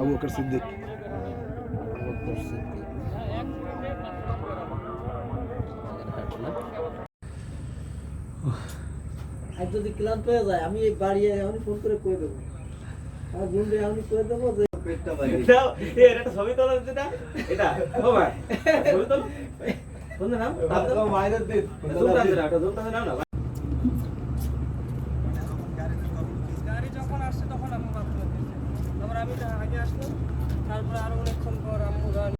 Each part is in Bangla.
আবু বকর সিদ্দিক? আর যদি ক্লান্ত হয়ে যায় আমি এই বাড়ি এখনই ফোন করে কয়ে দেবো। আমার বোনকে এখনই কয়ে দেবো যে পেটটা বাড়ি এটা ছবি তোলা হচ্ছে এটা এটা ছবি তোল। কোন নাম? মায়ের দিন। জুম টানছে না ওটা জুম না গাড়ি যখন আসছে তখন আম্মু ভাত করে দিয়েছে তারপর আমি আগে আসলাম তারপরে আরও অনেকক্ষণ পর আম্মু গান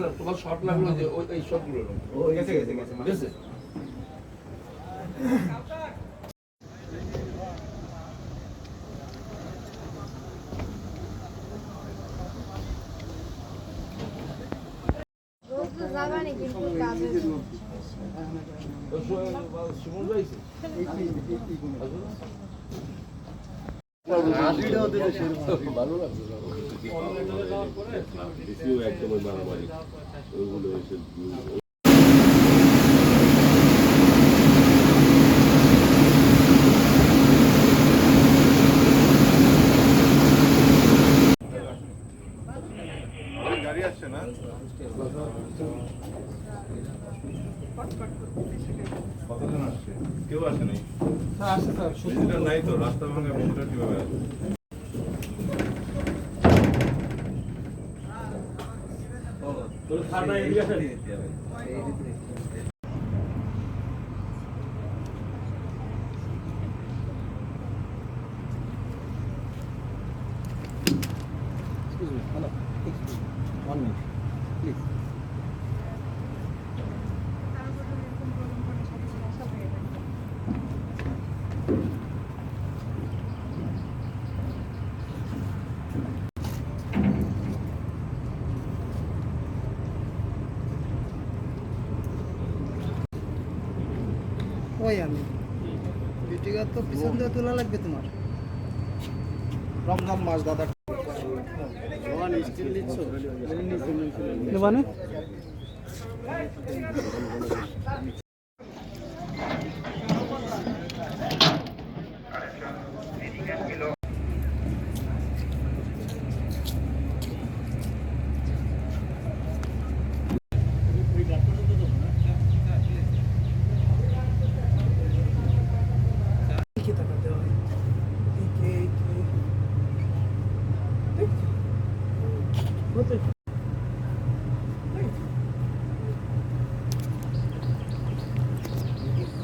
আসলে তোমার শর্ট লাগল যে ওই এই সবগুলো গেছে গেছে গেছে গেছে রোজ তো যাবা না কতজন আসছে কেউ আসে নাই বিষয়টা নাই তো রাস্তা ভাঙা কীভাবে আসবে? তোর খানা এদিকে ওই আমি। বিটিকা তো পিছন দিয়ে তোলা লাগবে তোমার। রমজান মাস দাদা। মানে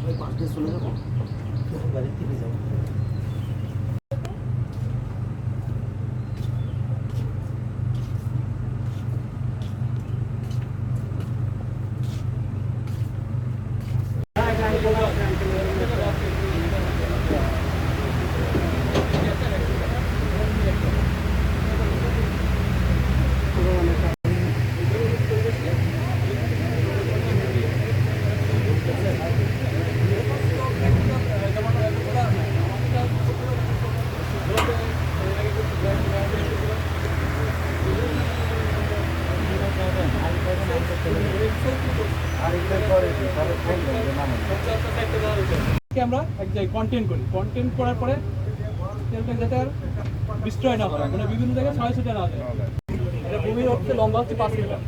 ওই পাশ দিয়ে চলে যাব বাড়ি থেকে যাব কে আমরা? এক জায়গায় কন্টেন্ট করি। কন্টেন্ট করার পরে তেলটা যাতে আর বিস্ট্রয় না হয় মানে বিভিন্ন জায়গায় ছয় ছুটে না যায় এটা ভূমির হচ্ছে লম্বা হচ্ছে পাঁচ মিটার।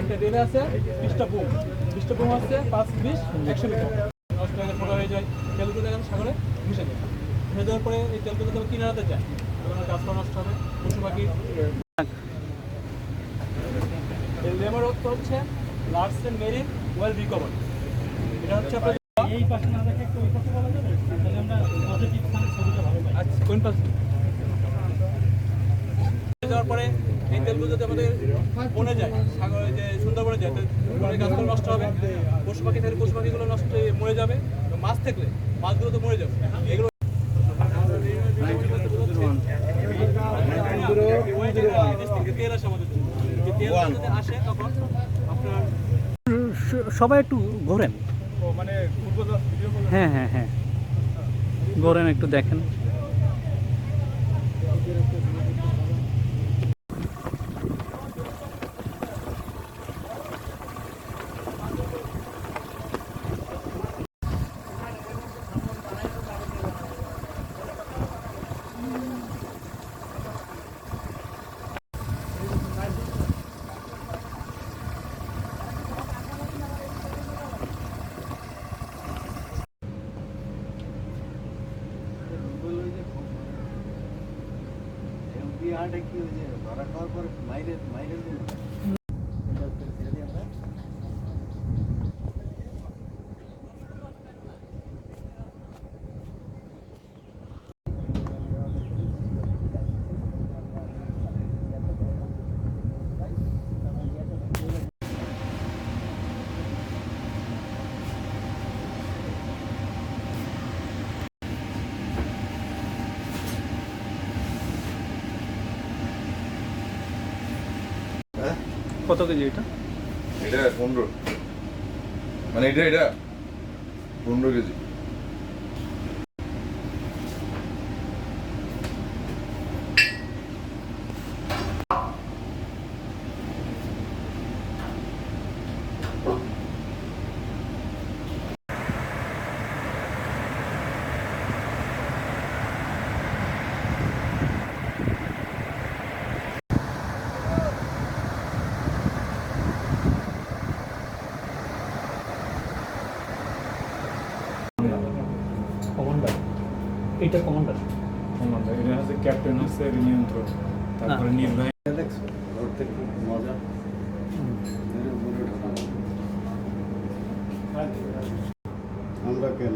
একটা রেলে আছে বিশটা বুম বিশটা বুম হচ্ছে পাঁচ, বিশ, একশো মিটার। নষ্ট হয়ে ফোটা হয়ে যায়, তেলগুলো দেখেন সাগরে মিশে যায়। মিশে যাওয়ার পরে এই তেলগুলো যখন কিনারাতে যায় গাছপালা নষ্ট হবে, পশু পাখি লেমার অর্থ হচ্ছে large and marine oil recover এটা হচ্ছে আপনার এই পাশে না দেখে ওই পাশে বলা যাবে? তাহলে আমরা পজিটিভ ছবিটা ভালো পাই। আচ্ছা কোন পাশে? যাওয়ার পরে এই তেলগুলো যদি আমাদের বনে যায় সাগরে যে সুন্দরবনে যায় গাছগুলো নষ্ট হবে। পশু পাখি থাকলে পশু পাখিগুলো নষ্ট হয়ে মরে যাবে। মাছ থাকলে মাছগুলো তো মরে যাবে। এগুলো তেল আসে আমাদের তেল যদি আসে তখন আপনার সবাই একটু ঘোরেন। হ্যাঁ হ্যাঁ হ্যাঁ। ঘোরেন একটু দেখেন। ঘটনাটা কি ওই যে ভাড়া খাওয়ার পর মাইরে মাইরে দিল কত কেজি এটা? এটা পনেরো। মানে এটা এটা পনেরো কেজি কমান্ডার এইটা কমান্ডার কমান্ডার এটা হচ্ছে ক্যাপ্টেন হচ্ছে এর নিয়ন্ত্রণ তারপরে নির্বাহী। আমরা কেন?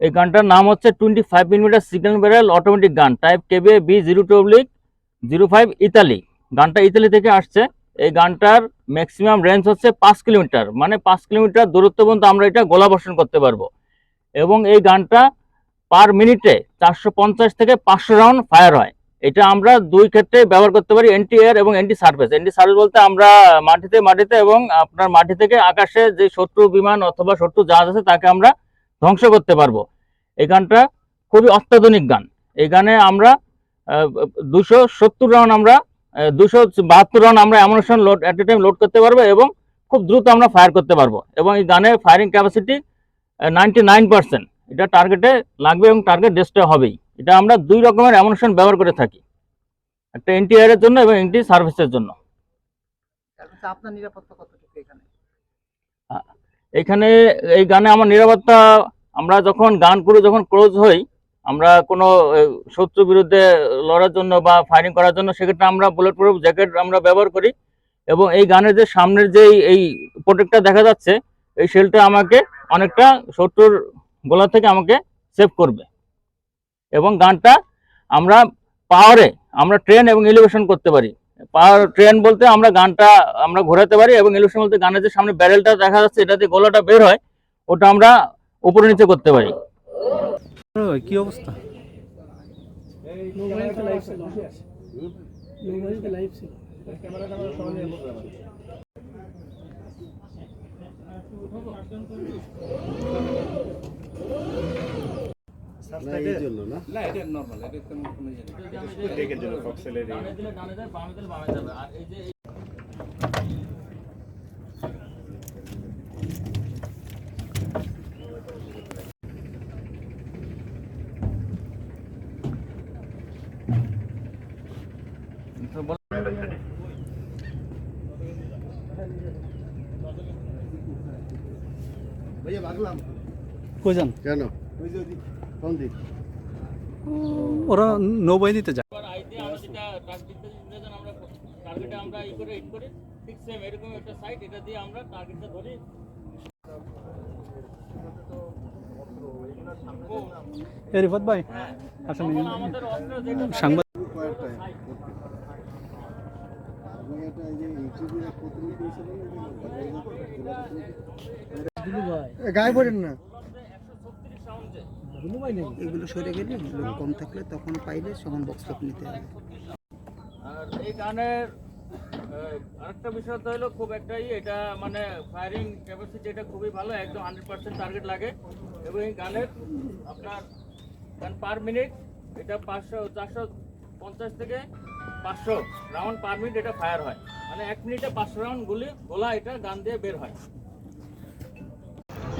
এই গানটার নাম হচ্ছে twenty five millimetre single barrel automatic gun type KBA B zero two oblique zero five Italy গানটা ইতালি থেকে আসছে। এই গানটার ম্যাক্সিমাম রেঞ্জ হচ্ছে পাঁচ কিলোমিটার। মানে পাঁচ কিলোমিটার দূরত্ব পর্যন্ত আমরা এটা গোলাবর্ষণ করতে পারব। এবং এই গানটা পার মিনিটে চারশো পঞ্চাশ থেকে পাঁচশো রাউন্ড ফায়ার হয়। এটা আমরা দুই ক্ষেত্রে ব্যবহার করতে পারি এন্টি এয়ার এবং এন্টি সার্ফেস এন্টি সার্ফেস বলতে আমরা মাটিতে মাটিতে এবং আপনার মাটি থেকে আকাশে যে শত্রু বিমান অথবা শত্রু জাহাজ আছে, তাকে আমরা ধ্বংস করতে পারব। এই গানটা খুবই অত্যাধুনিক গান। এই গানে আমরা দুশো সত্তর রান আমরা দুশো বাহাত্তর রান আমরা ammunition load at a time load করতে পারব এবং খুব দ্রুত আমরা ফায়ার করতে পারব। এবং এই গানের firing capacity ninety nine percent এটা টার্গেটে লাগবে এবং টার্গেট ডিস্ট্রয় হবেই। এটা আমরা দুই রকমের অ্যামুনেশন ব্যবহার করে থাকি। একটা এন্টি এয়ারের জন্য এবং এন্টি সার্ভিসের জন্য। আপনার নিরাপত্তা কতটুকু এখানে? এখানে এই গানে আমার নিরাপত্তা আমরা যখন গান করে যখন ক্লোজ হই আমরা কোনো এ, শত্রুর বিরুদ্ধে লড়ার জন্য বা ফায়ারিং করার জন্য সেক্ষেত্রে আমরা বুলেট প্রুফ জ্যাকেট আমরা ব্যবহার করি এবং এই গানের যে সামনের যে এই- এই প্রোটেক্টটা দেখা যাচ্ছে এই শেলটা আমাকে অনেকটা শত্রুর গোলা থেকে আমাকে সেভ করবে। এবং গানটা আমরা পাওয়ারে আমরা ট্রেন এবং এলিভেশন করতে পারি। পাওয়ার ট্রেন বলতে আমরা গানটা, আমরা ঘোরাতে পারি এবং এলিভেশন বলতে গানের যে সামনে ব্যারেলটা দেখা যাচ্ছে, এটা দিয়ে গলাটা বের হয়, ওটা আমরা উপরে নিচে করতে পারি। কি অবস্থা? মোবাইলটা না জন্য এটা নর্মাল এটা কোনো কোনো ইয়ে নেই। টেকের জন্য ফক্সেলের এই- আর এই যে ভাইয়া ভাগলাম কই যান কেন কোন দিক? ওরা নৌবাহিনীতে যায়। এবার আইতে আমরা যেটা টার্গেট আমরা টার্গেটে আমরা ই করে হিট করি ঠিক সেম এরকম একটা সাইট এটা দিয়ে আমরা টার্গেটটা ধরি। রিফাত ভাই যেটা সাংবাদিক গায়ে পড়েন না। এগুলো সরে গেলে লোক কম থাকলে তখন পাইলে তখন বক্স টপ নিতে হবে। আর এই গানের আরেকটা বিষয় তো হলো খুব একটাই, এটা মানে ফায়ারিং ক্যাপাসিটি এটা খুবই ভালো, একদম হান্ড্রেড পার্সেন্ট টার্গেট লাগে। এবং এই গানের আপনার গান পার মিনিট এটা পাঁচশো, চারশো পঞ্চাশ থেকে পাঁচশো রাউন্ড পার মিনিট এটা ফায়ার হয়। মানে এক মিনিটে পাঁচশো রাউন্ড গুলি, গোলা এটা গান দিয়ে বের হয়।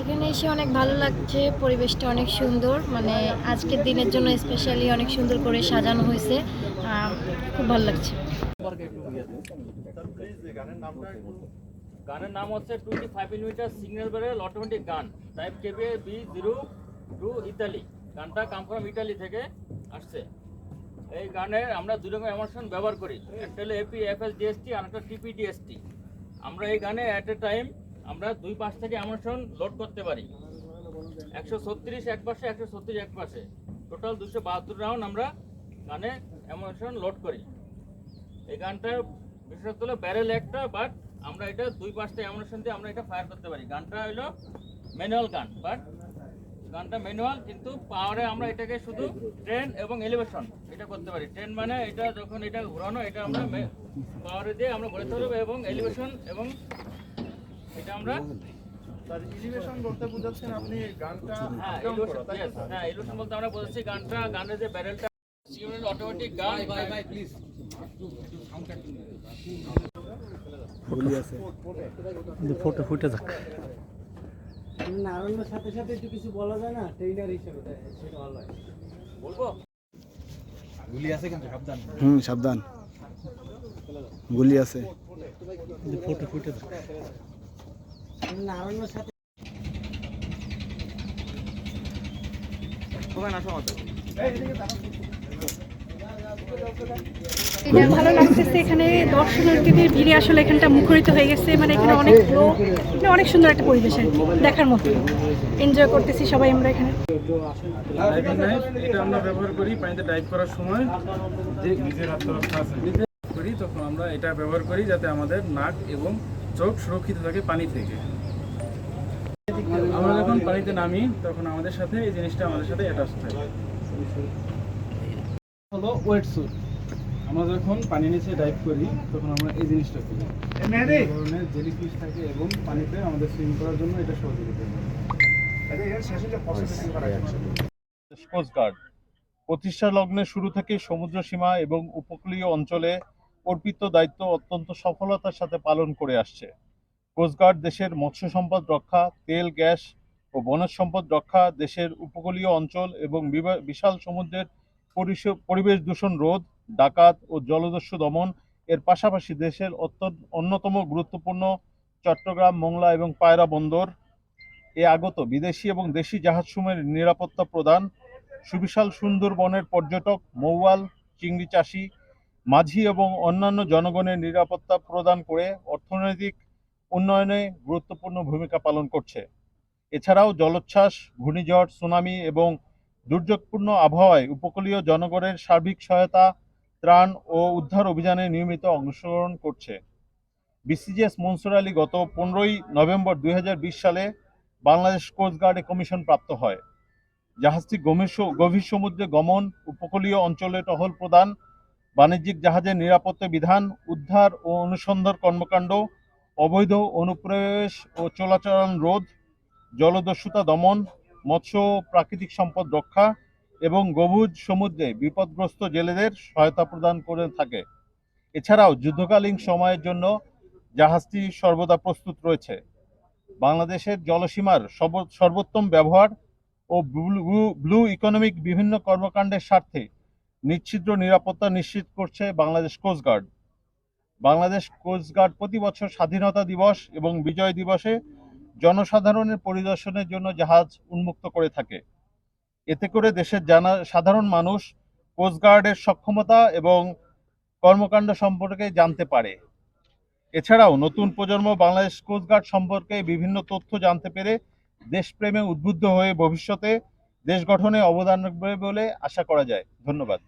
এখানে এসে অনেক ভালো লাগছে, পরিবেশটা অনেক সুন্দর মানে আজকের দিনের জন্য স্পেশালি অনেক সুন্দর করে সাজানো হয়েছে খুব ভালো লাগছে। গানের নাম হচ্ছে twenty five millimetre single barrel automatic gun type KB B zero two Italy গানটা কাম ফ্রম ইতালি থেকে আসছে। এই গানের আমরা দুই রকম এমোশন ব্যবহার করি, একটা হলো এপি এফএস ডিএসটি আর একটা টিপি ডিএসটি আমরা এই গানে অ্যাট এ টাইম আমরা দুই পাশ থেকে এমোশন লোড করতে পারি। একশো ছত্রিশ এক পাশে, একশো ছত্রিশ এক পাশে। টোটাল দুশো বাহাত্তর রাউন্ড আমরা গানে এমোশন লোড করি। এই গানটার বিশেষত হলো ব্যারেল একটা বাট আমরা এটা দুই পাঁচটা এমোশন দিয়ে আমরা এটা ফায়ার করতে পারি। গানটা হলো ম্যানুয়াল গান বাট গানটা ম্যানুয়াল কিন্তু পাওয়ারে আমরা এটাকে শুধু ট্রেন এবং এলিভেশন এটা করতে পারি। ট্রেন মানে এটা যখন এটা ঘোরানো, এটা আমরা পাওয়ারে দিয়ে আমরা ঘোরাতে পারব এবং এলিভেশন এবং এটা আমরা এলিভেশন বলতে বুঝাচ্ছেন আপনি গানটা হ্যাঁ এলিভেশন হ্যাঁ বলতে আমরা বলছি গানটা গানের যে ব্যারেলটা অটোমেটিক গান। ফটো ফুটে যাক নারায়ণের সাথে সাথে একটু কিছু বলা যায় না? ট্রেনার হিসেবে সেটা ভালো হয় বলব? হুম সাবধান। গুলি আছে। ফটো ফুটে। যাক সাথে ভালো লাগতেছে এখানে দর্শনার্থীদের ভিড়ে আসলে এখানটা মুখরিত হয়ে গেছে মানে এখানে অনেক লোক মানে অনেক সুন্দর একটা পরিবেশ দেখার মতো। এনজয় করতেছি সবাই আমরা এখানে। এটা আমরা ব্যবহার করি পানিতে ডাইভ করার সময় যে নিজের করি তখন আমরা এটা ব্যবহার করি যাতে আমাদের নাক এবং চোখ সুরক্ষিত থাকে পানি থেকে। যখন পানিতে নামি তখন আমাদের সাথে এই জিনিসটা আমাদের সাথে অ্যাটাচ থাকে হলো ওয়েট স্যুট আমরা যখন পানি নিচে ডাইভ করি তখন আমরা এই জিনিসটা করি। ধরনের জেলিফিশ থাকে এবং পানিতে আমাদের সুইম করার জন্য এটা সহযোগিতা কোস্টগার্ড প্রতিষ্ঠা লগ্নে শুরু থেকে সমুদ্র সীমা এবং উপকূলীয় অঞ্চলে অর্পিত দায়িত্ব অত্যন্ত সফলতার সাথে পালন করে আসছে। কোস্টগার্ড দেশের মৎস্য সম্পদ রক্ষা তেল গ্যাস ও বনজ সম্পদ রক্ষা দেশের উপকূলীয় অঞ্চল এবং বিশাল সমুদ্রের পরিবেশ দূষণ রোধ, ডাকাত ও জলদস্যু দমন এর পাশাপাশি দেশের অন্যতম গুরুত্বপূর্ণ চট্টগ্রাম, মোংলা এবং পায়রা বন্দর এ আগত বিদেশি এবং দেশি জাহাজসমূহের নিরাপত্তা প্রদান, সুবিশাল সুন্দরবনের পর্যটক, মৌয়াল, চিংড়ি চাষি, মাঝি এবং অন্যান্য জনগণের নিরাপত্তা প্রদান করে অর্থনৈতিক উন্নয়নে গুরুত্বপূর্ণ ভূমিকা পালন করছে। এছাড়াও জলোচ্ছ্বাস, ঘূর্ণিঝড়, সুনামি এবং দুর্যোগপূর্ণ আবহাওয়ায় উপকূলীয় জনগণের সার্বিক সহায়তা, ত্রাণ ও উদ্ধার অভিযানে নিয়মিত অংশগ্রহণ করছে। বিসিজিএস মনসুর আলী গত পনেরোই নভেম্বর দুই হাজার বিশ সালে বাংলাদেশ কোস্টগার্ডে কমিশন প্রাপ্ত হয়। জাহাজটি গভীর গভীর সমুদ্রে গমন, উপকূলীয় অঞ্চলে টহল প্রদান, বাণিজ্যিক জাহাজের নিরাপত্তা বিধান, উদ্ধার ও অনুসন্ধান কর্মকাণ্ড, অবৈধ অনুপ্রবেশ ও চলাচল রোধ জলদস্যুতা দমন, মৎস্য প্রাকৃতিক সম্পদ রক্ষা এবং গভুজ সমুদ্রে বিপদগ্রস্ত জেলেদের সহায়তা প্রদান করে থাকে। এছাড়াও যুদ্ধকালীন সময়ের জন্য জাহাজটি সর্বদা প্রস্তুত রয়েছে। বাংলাদেশের জলসীমার সর্বোত্তম ব্যবহার ও ব্লু ইকোনমিক বিভিন্ন কর্মকাণ্ডের স্বার্থে নিশ্ছিদ্র নিরাপত্তা নিশ্চিত করছে বাংলাদেশ কোস্টগার্ড বাংলাদেশ কোস্টগার্ড প্রতি বছর স্বাধীনতা দিবস এবং বিজয় দিবসে জনসাধারণের পরিদর্শনের জন্য জাহাজ উন্মুক্ত করে থাকে। এতে করে দেশের জানা, সাধারণ মানুষ কোস্টগার্ডের সক্ষমতা এবং কর্মকাণ্ড সম্পর্কে জানতে পারে। এছাড়াও নতুন প্রজন্ম বাংলাদেশ কোস্টগার্ড সম্পর্কে বিভিন্ন তথ্য জানতে পেরে দেশপ্রেমে উদ্বুদ্ধ হয়ে ভবিষ্যতে দেশ গঠনে অবদান রাখবে বলে আশা করা যায়। ধন্যবাদ।